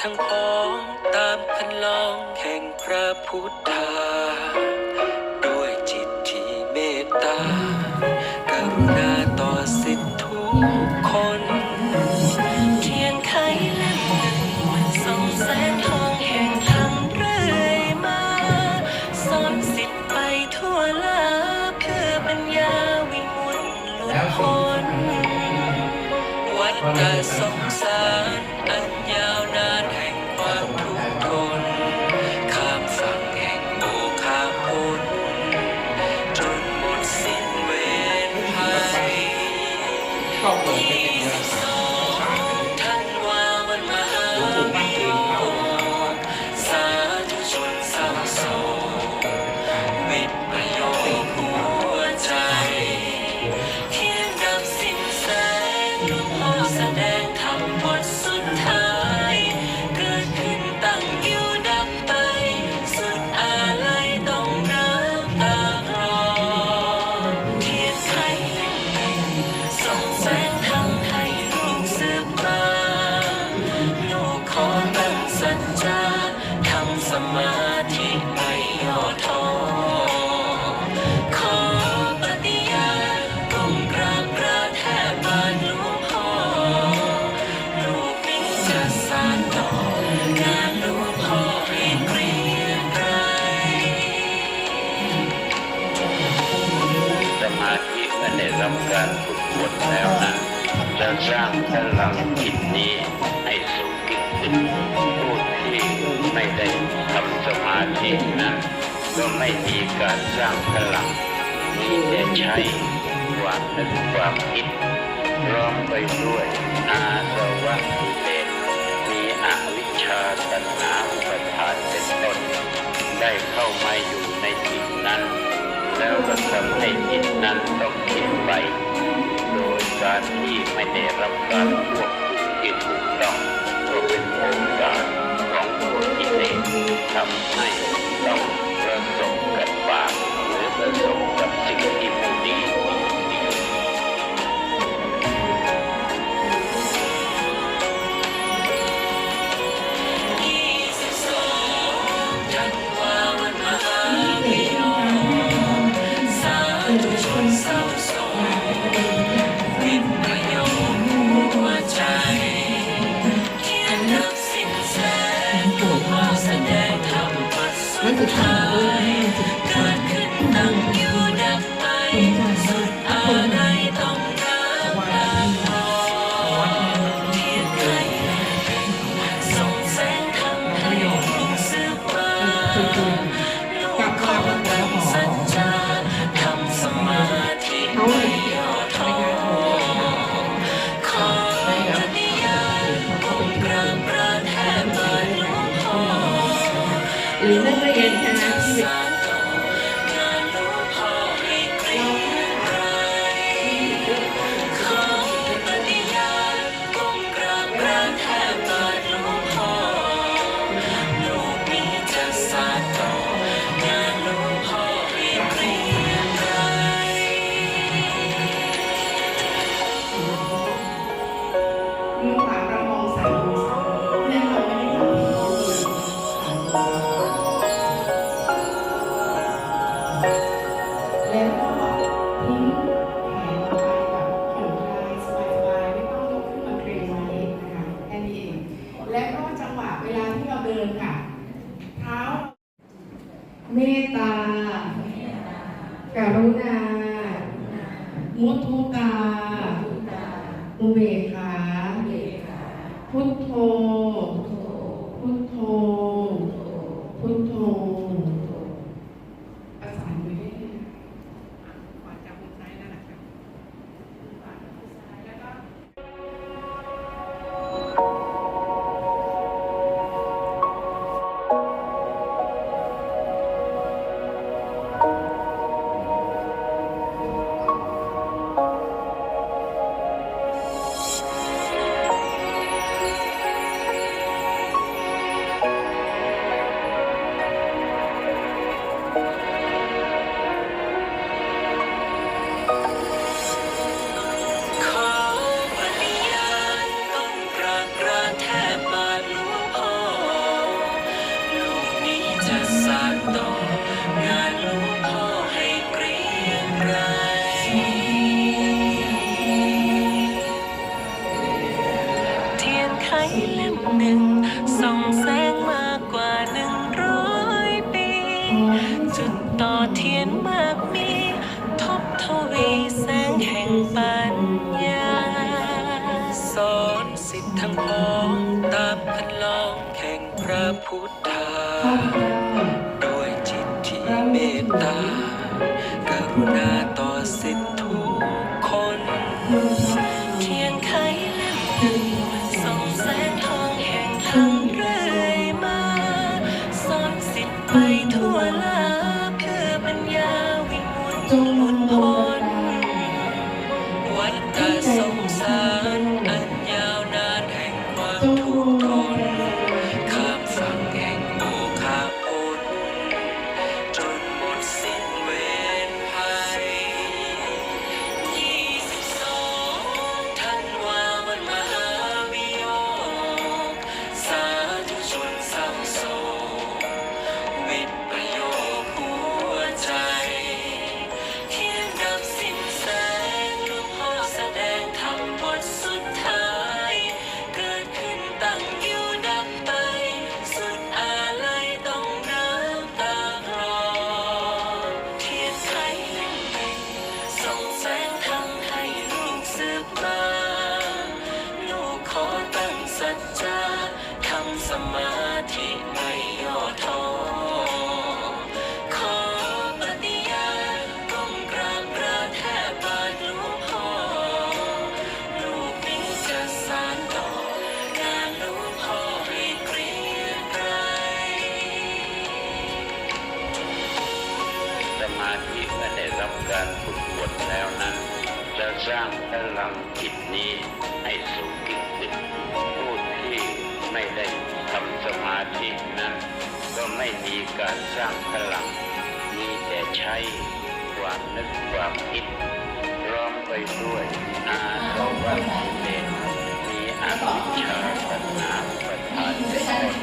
ทั้งพ้องตามคันลองแห่งพระพุทธา ด้วยจิตที่เมตตาการุณาต่อสิทธทุกคนเทียนไขเล่มหนึ่งส่องแสงทองแห่งธรรเรื่อยมาสอนสิทธิไปทั่วลาคือปัญญาวิมุตติหลุดพ้วัฏสงสารอัน สร้างพลังจิตนี้ให้สูงขึ้นขึ้นผู้ที่ไม่ได้ทำสมาธินั้น ก็ไม่มีการสร้างพลังที่จะใช้ความนึกความคิดร้อมไปด้วยอาสวะกิเดชมีอวิชชาตัณหาอุปทานเป็นต้นได้เข้ามาอยู่ในจิตนั้น แล้วก็ทำให้จิตนั้นต้องคิดไป ยการที่ไม่ได้รับการควบคุมที่ถูกต้องก็เป็นโงการของตัวกิเลสทำให้ต้อง It's the time. இளமையற்ற พุทโธ เล่มหนึ่ง ส่องแสงมากกว่าหนึ่งร้อยปี จุดต่อเทียนมากมี ทบทวีแสงแห่งปัญญา สอนสิทธิ์ทั้งพ้องตามคันลองแห่งพระพุทธาด้วยจิตที่เมตตา กรุณาต่อสิทธิทุกคนเทียน มาธิเมื่อได้รับการฝึกฝนแล้วนั้น จะสร้างพลังจิตนี้ให้สูงยิ่งขึ้นผู้ที่ไม่ได้ทำสมาธินั้น ก็ไม่มีการสร้างพลัง มีแต่ใช้ความนึกความคิดพร้อมไปด้วยอาสวะกิเลสมีอวิชชาตัณหาประทานเป็นต้น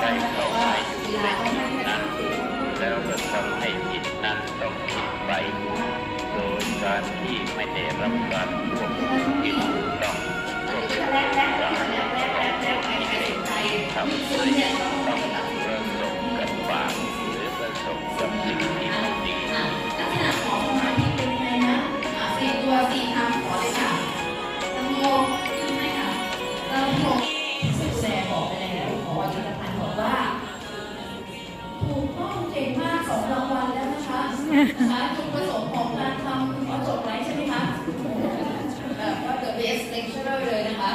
ได้เข้ามาอยู่ในจิตนั้นแล้วก็ทำให้ การที่ไม่ได้รับการควบคุมที่ถูกต้องก็เป็นการทำให้ต้องประสบกับบาปหรือประสบกับสิ่งที่ไม่ดีลักษณะของสมาธิเป็นไงนะสี่ตัวสี่คำขอเลยค่ะสงบใช่ไหมคะสงบสุดแสบบอกไปแล้วขอจุลพันธ์บอกว่าถูกต้องเก่งมากสองรางวัลแล้วนะคะนะคะจุดประสงค์ของการทำคุณหมอจดไว้ใช่ไหมคะแบบว่า the เลยนะคะ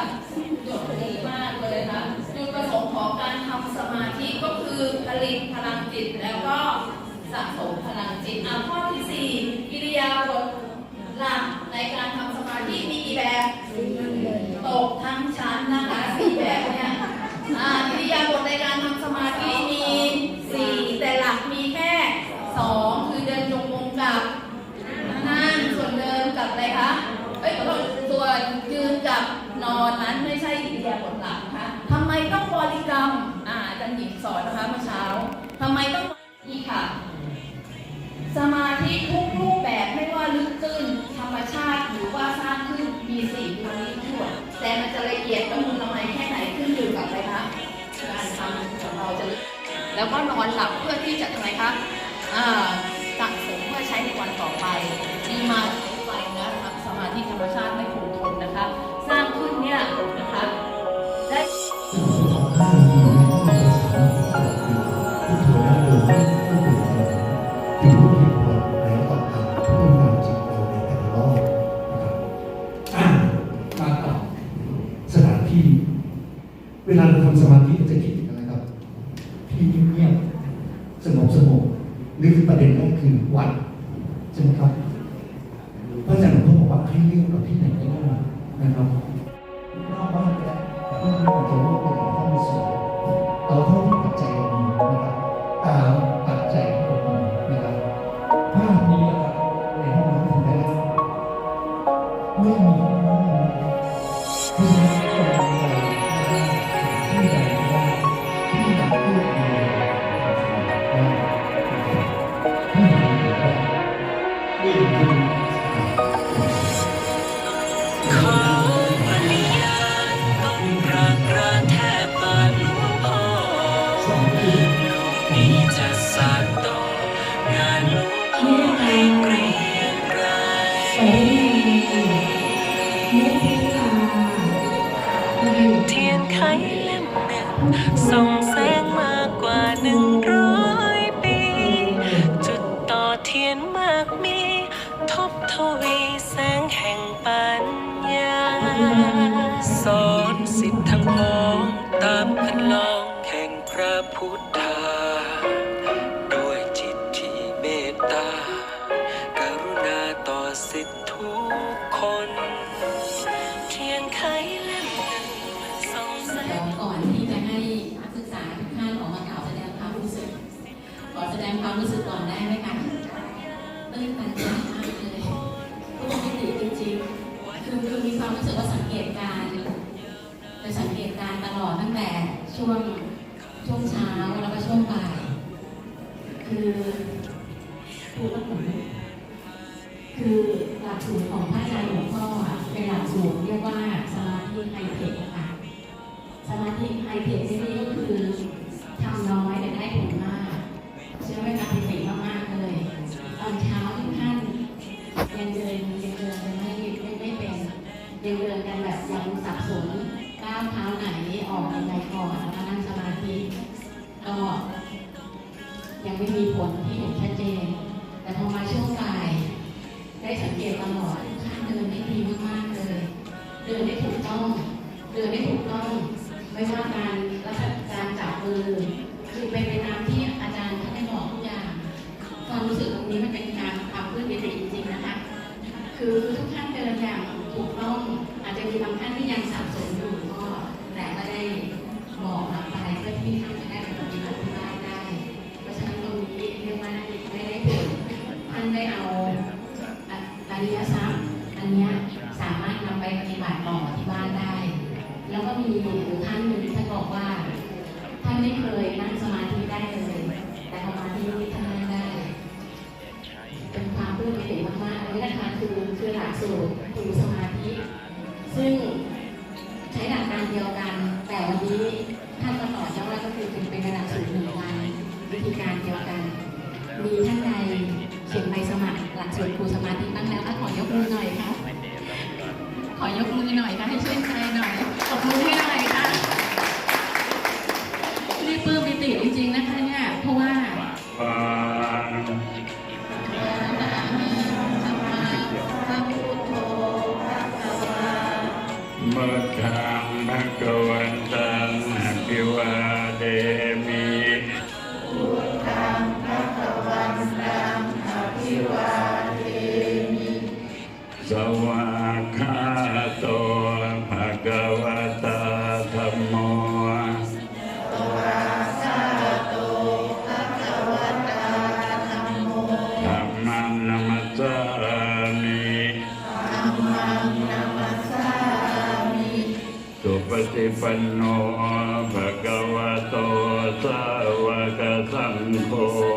จดดีมากเลยนะคะจุดประสงค์ของการทำสมาธิก็คือผลิตพลังจิตแล้วก็สะสมพลังจิตอะข้อที่สี่กิริยาบทหลักในการทำสมาธิมีกี่แบบตกทั้งชั้นนะคะ แล้วก็นอนหลับเพื่อที่จะทำไมคะสะสมเพื่อใช้ในวันต่อไปมีมาไปนะครับสมาธิธรรมชาติไม่คงทนนะคะ สร้างขึ้นเนี่ยนะคะได้อะมาต่อสถานที่เวลาเราทำสมาธิเราจะคิดถึงอะไรครับ ที่เงียบสงบสงบหรือประเด็นแรกคือวัดใช่ไหมครับพระอาจารย์หลวงพ่อบอกว่าให้เลือกเอาที่ไหนก็ได้นะครับ เทียนไขเล่มหนึ่งส่องแสงมากกว่าหนึ่งร้อยปี จุดต่อเทียนมากมี ทบทวีแสงแห่งปัญญาสอนสิทธิ์ทั้งพ้องตามคันลองแห่งพระพุทธาด้วยจิตที่เมตตากรุณาต่อสิทธิทุกคน เทียนไข ขอแสดงความรู้สึกก่อนได้ไหมคะตื้นตันใจมากเลยปกติจริงๆคือคือมีความรู้สึกว่าสังเกตการจะสังเกตการตลอดตั้งแต่ช่วง ตลอดทุกท่านเดินได้ดีมากๆเลย เดินได้ถูกต้อง เดินได้ถูกต้อง ไม่ว่าการลักษณะการจับมือคือเป็นไปตามที่อาจารย์ท่านได้บอกทุกอย่างความรู้สึกตรงนี้มันเป็นการความพื้นมิติจริงๆนะคะ คือทุกท่านเดินอย่างถูกต้อง อาจจะมีบางท่านที่ยังสับสนอยู่ก็แต่ก็ได้บอกหลักไปเพื่อที่ ริยทรัพย์ อันเนี้ยสามารถนำไปปฏิบัติต่อที่บ้านได้ แล้วก็มีอยู่ท่านหนึ่งท่านบอกว่าท่านไม่เคยนั่งสมาธิได้เลยแต่สมาธินี้ท่านนั่งได้ เป็นความปลื้มปิติมากๆอันนี้นะคะคือคือหลักสูตรครูสม สังโฆสั